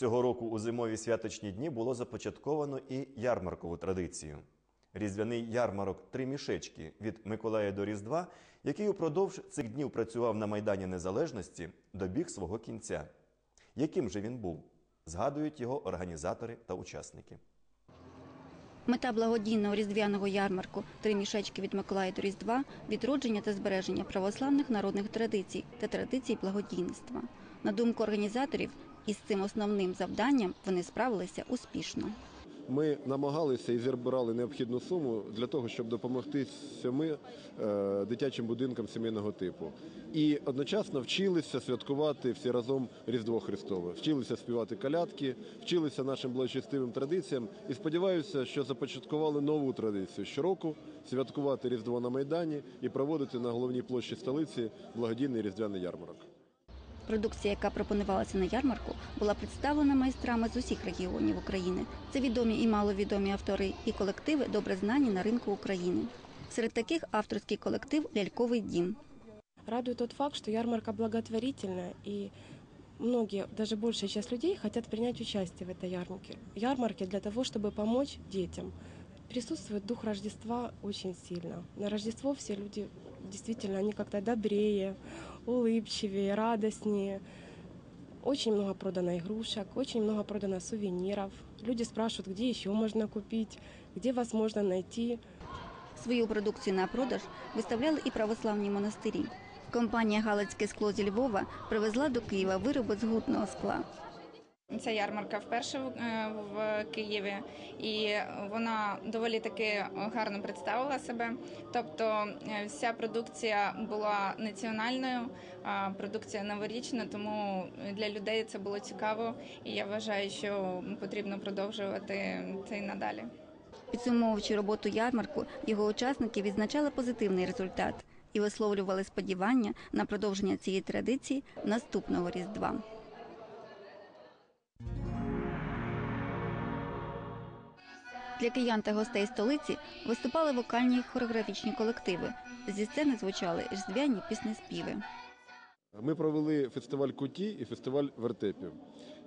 Цього року у зимові святочні дні було започатковано і ярмаркову традицію. Різдвяний ярмарок Три мішечки від Миколая до Різдва, який упродовж цих днів працював на Майдані Незалежності, добіг свого кінця. Яким же він був? Згадують його організатори та учасники. Мета благодійного різдвяного ярмарку Три мішечки від Миколая до Різдва відродження та збереження православних народних традицій та традицій благодійництва. На думку організаторів, із цим основним завданням вони справилися успішно. Ми намагалися і зібрали необхідну суму для того, щоб допомогти сьоми е, дитячим будинкам сімейного типу. І одночасно вчилися святкувати всі разом Різдво Христове, вчилися співати калятки, вчилися нашим благочестивим традиціям. І сподіваюся, що започаткували нову традицію щороку святкувати Різдво на Майдані і проводити на головній площі столиці благодійний різдвяний ярмарок. Продукція, яка пропонувалася на ярмарку, була представлена майстрами з усіх регіонів України. Це відомі і маловідомі автори і колективи, добре знані на ринку України. Серед таких авторський колектив Ляльковий дім. Радует тот факт, что ярмарка благотворительная, и многие, даже большая часть людей хотят принять участие в этой ярмарке. Ярмарке для того, чтобы помочь детям. Присутствует дух Рождества очень сильно. На Рождество все люди действительно, они как-то добрее, улыбчивее, радостнее. Очень много продано игрушек, очень много продано сувениров. Люди спрашивают, где еще можно купить, где вас можно найти. Свою продукцію на продаж виставляли і православні монастирі. Компанія Галицьке скло зі Львова привезла до Києва вироби з гутного скла. Ця ярмарка вперше в- е, в Києві, і вона доволі таки гарно представила себе. Тобто е, вся продукція була національною, продукція новорічна, тому для людей це було цікаво, і я вважаю, що потрібно продовжувати це і надалі. Підсумовуючи роботу ярмарку, його учасники відзначали позитивний результат і висловлювали сподівання на продовження цієї традиції наступного різдва. Для киян та гостей столиці виступали вокальні й хореографічні колективи. Зі сцени звучали різдвяні піснеспіви. Ми провели фестиваль куті і фестиваль вертепів.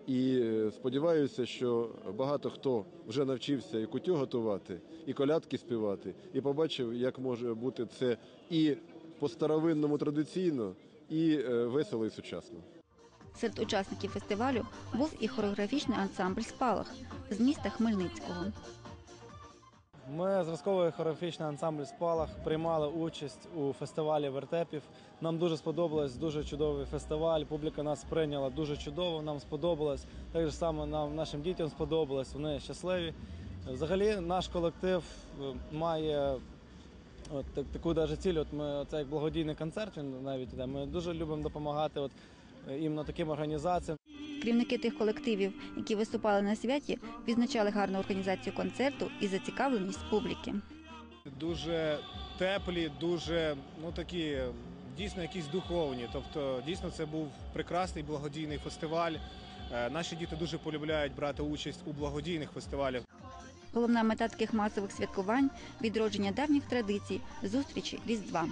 І е, сподіваюся, що багато хто вже навчився і кутю готувати, і колядки співати, і побачив, як може бути це і по-старовинному традиційно, і е, весело і сучасно. Серед учасників фестивалю був і хореографічний ансамбль Спалах з міста Хмельницького. Ми зразковий хореографічний ансамбль Спалах приймали участь у фестивалі вертепів. Нам дуже сподобалось, дуже чудовий фестиваль. Публіка нас прийняла дуже чудово. Нам сподобалось. Так же само нам нашим дітям сподобалось. Вони щасливі. Взагалі, наш колектив е, має от так- таку даже ціль. От ми це як благодійний концерт. Він навіть іде. Ми дуже любимо допомагати. От е, іменно таким організаціям. Керівники тих колективів, які виступали на святі, відзначали гарну організацію концерту і зацікавленість публіки. дуже теплі, дуже ну такі дійсно якісь духовні. Тобто, дійсно, це був прекрасний благодійний фестиваль. Е, Наші діти дуже полюбляють брати участь у благодійних фестивалях. Головна мета таких масових святкувань відродження давніх традицій, зустрічі Різдва.